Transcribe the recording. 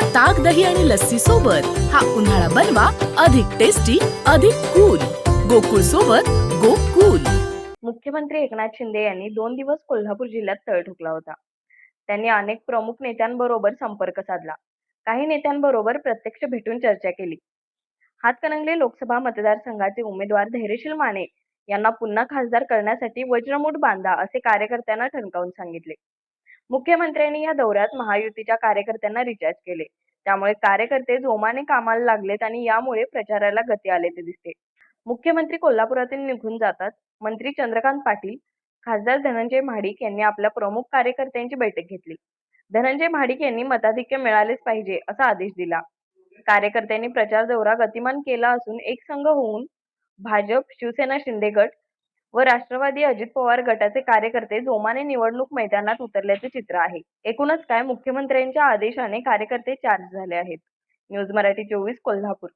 ताक दही आणि लस्सी सोबत हा उन्हाळा बनवा अधिक टेस्टी अधिक कूल गोकुळ सोबत गोकुल. मुख्यमंत्री एकनाथ शिंदे यांनी दोन दिवस कोल्हापूर जिल्ह्यात तळ ठोकला होता. त्यांनी अनेक प्रमुख नेत्यांबरोबर संपर्क साधला. काही नेत्यांबरोबर प्रत्यक्ष भेटून चर्चा केली. हातकणंगले लोकसभा मतदारसंघाचे उमेदवार धैर्यशील माने यांना पुन्हा खासदार करण्यासाठी वज्रमूठ बांधा असे कार्यकर्त्यांना ठणकावून सांगितले. मुख्यमंत्र्यांनी या दौऱ्यात महायुतीच्या कार्यकर्त्यांना रिचार्ज केले. त्यामुळे कार्यकर्ते जोमाने कामाला लागलेत आणि यामुळे प्रचाराला गती आल्याचे दिसते. मुख्यमंत्री कोल्हापुरातून निघून जातात. मंत्री चंद्रकांत पाटील खासदार धनंजय महाडिक यांनी आपल्या प्रमुख कार्यकर्त्यांची बैठक घेतली. धनंजय महाडिक यांनी मताधिक्य मिळालेच पाहिजे असा आदेश दिला. कार्यकर्त्यांनी प्रचार दौरा गतिमान केला असून एक संघ होऊन भाजप शिवसेना शिंदे गट व राष्ट्रवादी अजित पवार गटाचे कार्यकर्ते जोमाने निवडणूक मैदानात उतरल्याचे चित्र आहे. एकूणच काय मुख्यमंत्र्यांच्या आदेशाने कार्यकर्ते चार्ज झाले आहेत. न्यूज मराठी चोवीस कोल्हापूर.